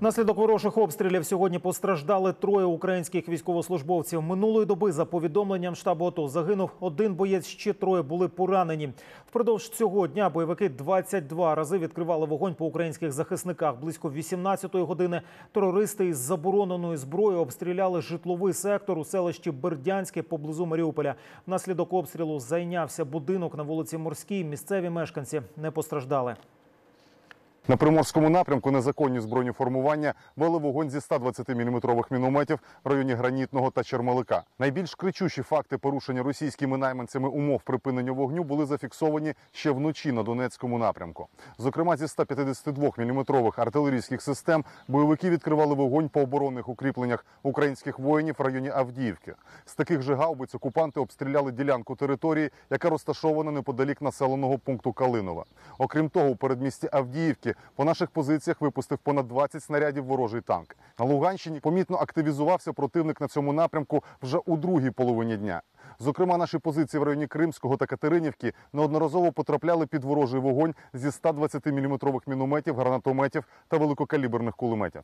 Внаслідок ворожих обстрілів сьогодні постраждали троє українських військовослужбовців. Минулої доби, за повідомленням штабу АТО, загинув один боєць, ще троє були поранені. Впродовж цього дня бойовики 22 рази відкривали вогонь по українських захисниках. Близько 18-ї години терористи із забороненою зброєю обстріляли житловий сектор у селищі Бердянське поблизу Маріуполя. Внаслідок обстрілу зайнявся будинок на вулиці Морській. Місцеві мешканці не постраждали. На приморському напрямку незаконні збройні формування вели вогонь зі 120-мм мінометів в районі Гранітного та Чермалика. Найбільш кричущі факти порушення російськими найманцями умов припинення вогню були зафіксовані ще вночі на Донецькому напрямку. Зокрема, зі 152-мм артилерійських систем бойовики відкривали вогонь по оборонних укріпленнях українських воїнів в районі Авдіївки. З таких же гаубиць окупанти обстріляли ділянку території, яка розташована неподалік населеного пункту Калинова. Окрім того, у передмісті Авдіївки по наших позиціях випустив понад 20 снарядів ворожий танк. На Луганщині помітно активізувався противник на цьому напрямку вже у другій половині дня. Зокрема, наші позиції в районі Кримського та Катеринівки неодноразово потрапляли під ворожий вогонь зі 120-мм мінометів, гранатометів та великокаліберних кулеметів.